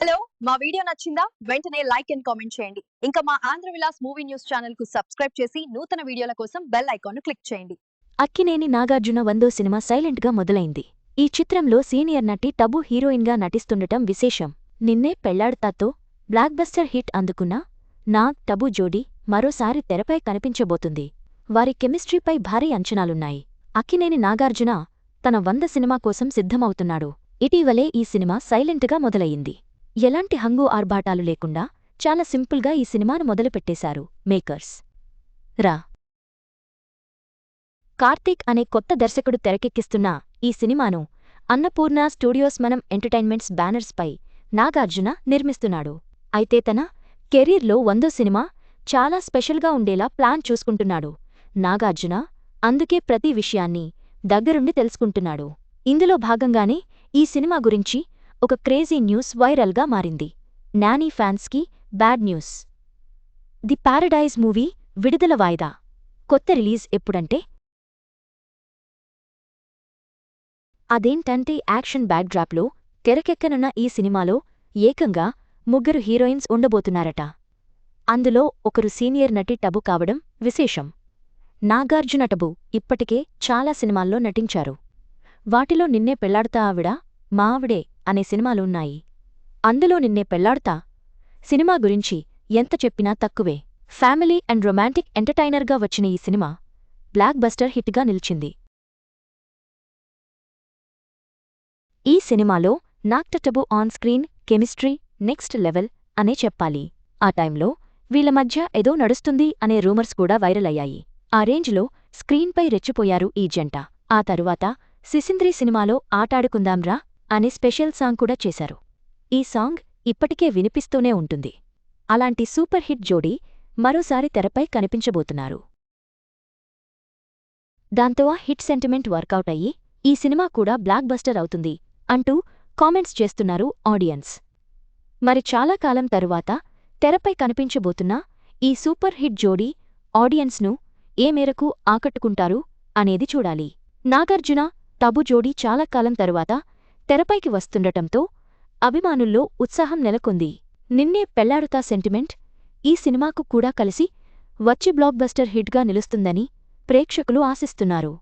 Hello మా video నచ్చిందా? వెంటనే లైక్ అండ్ కామెంట్ చేయండి. ఇంకా మా ఆంధ్ర విలాస్ మూవీ న్యూస్ ఛానల్కు సబ్స్క్రైబ్ చేసి నూతన వీడియోల కోసం బెల్ ఐకాన్ క్లిక్ చేయండి. అక్కినేని నాగార్జున వందో సినిమా సైలెంట్గా మొదలైంది. ఈ చిత్రంలో సీనియర్ నటి టబు హీరోయిన్గా నటిస్తుండటం విశేషం. నిన్నే పెళ్ళాడతాతో బ్లాక్ బస్టర్ హిట్ అందుకున్న నాగ్ టబు జోడీ మరోసారి తెరపై కనిపించబోతుంది. వారి కెమిస్ట్రీపై భారీ అంచనాలున్నాయి. అక్కినేని నాగార్జున తన వంద సినిమా కోసం సిద్ధమవుతున్నాడు. ఇటీవలే ఈ సినిమా సైలెంట్గా మొదలయ్యింది. ఎలాంటి హంగు ఆర్భాటాలు లేకుండా చాలా సింపుల్గా ఈ సినిమాను మొదలుపెట్టేశారు మేకర్స్. రా. కార్తీక్ అనే కొత్త దర్శకుడు తెరకెక్కిస్తున్న ఈ సినిమాను అన్నపూర్ణ స్టూడియోస్ మనం ఎంటర్టైన్మెంట్స్ బ్యానర్స్పై నాగార్జున నిర్మిస్తున్నాడు. అయితే తన కెరీర్లో వందో సినిమా చాలా స్పెషల్గా ఉండేలా ప్లాన్ చూసుకుంటున్నాడు నాగార్జున. అందుకే ప్రతి విషయాన్ని దగ్గరుండి తెలుసుకుంటున్నాడు. ఇందులో భాగంగానే ఈ సినిమా గురించి ఒక క్రేజీ న్యూస్ వైరల్గా మారింది. నానీ ఫ్యాన్స్కి bad news. The paradise movie విడుదల వాయిదా. కొత్త రిలీజ్ ఎప్పుడంటే? అదేంటంటే యాక్షన్ బ్యాక్డ్రాప్లో తెరకెక్కనున్న ఈ సినిమాలో ఏకంగా ముగ్గురు హీరోయిన్స్ ఉండబోతున్నారట. అందులో ఒకరు సీనియర్ నటి టబు కావడం విశేషం. నాగార్జున టబు ఇప్పటికే చాలా సినిమాల్లో నటించారు. వాటిలో నిన్నే పెళ్ళాడతా ఆవిడ మా ఆవిడే అనే సినిమాలున్నాయి అందులో నిన్నే పెళ్ళాడతా. సినిమా గురించి ఎంత చెప్పినా తక్కువే. ఫ్యామిలీ అండ్ రొమాంటిక్ ఎంటర్టైనర్గా వచ్చిన ఈ సినిమా బ్లాక్ బస్టర్ హిట్గా నిలిచింది. ఈ సినిమాలో నాక్టటబు on screen chemistry next level అనే చెప్పాలి. ఆ టైంలో వీళ్ళ మధ్య ఏదో నడుస్తుంది అనే రూమర్స్ కూడా వైరల్ అయ్యాయి. ఆ రేంజ్లో స్క్రీన్పై రెచ్చిపోయారు ఈ జంట. ఆ తరువాత సిసింద్రి సినిమాలో ఆటాడుకుందాంరా అనే స్పెషల్ సాంగ్ కూడా చేశారు. ఈ సాంగ్ ఇప్పటికే వినిపిస్తూనే ఉంటుంది. అలాంటి సూపర్ హిట్ జోడీ మరోసారి తెరపై కనిపించబోతున్నారు. దాంతో ఆ హిట్ సెంటిమెంట్ వర్కౌట్ అయ్యి ఈ సినిమా కూడా బ్లాక్ బస్టర్ అవుతుంది అంటూ కామెంట్స్ చేస్తున్నారు ఆడియన్స్. మరి చాలా కాలం తరువాత తెరపై కనిపించబోతున్న ఈ సూపర్ హిట్ జోడీ ఆడియన్స్ను ఏ మేరకు ఆకట్టుకుంటారు అనేది చూడాలి. నాగార్జున టబు జోడీ చాలా కాలం తరువాత తెరపైకి వస్తుండటంతో అభిమానుల్లో ఉత్సాహం నెలకొంది. నిన్నే పెళ్ళాడుతా సెంటిమెంట్ ఈ సినిమాకు కూడా కలిసి వచ్చి బ్లాక్బస్టర్ హిట్గా నిలుస్తుందని ప్రేక్షకులు ఆశిస్తున్నారు.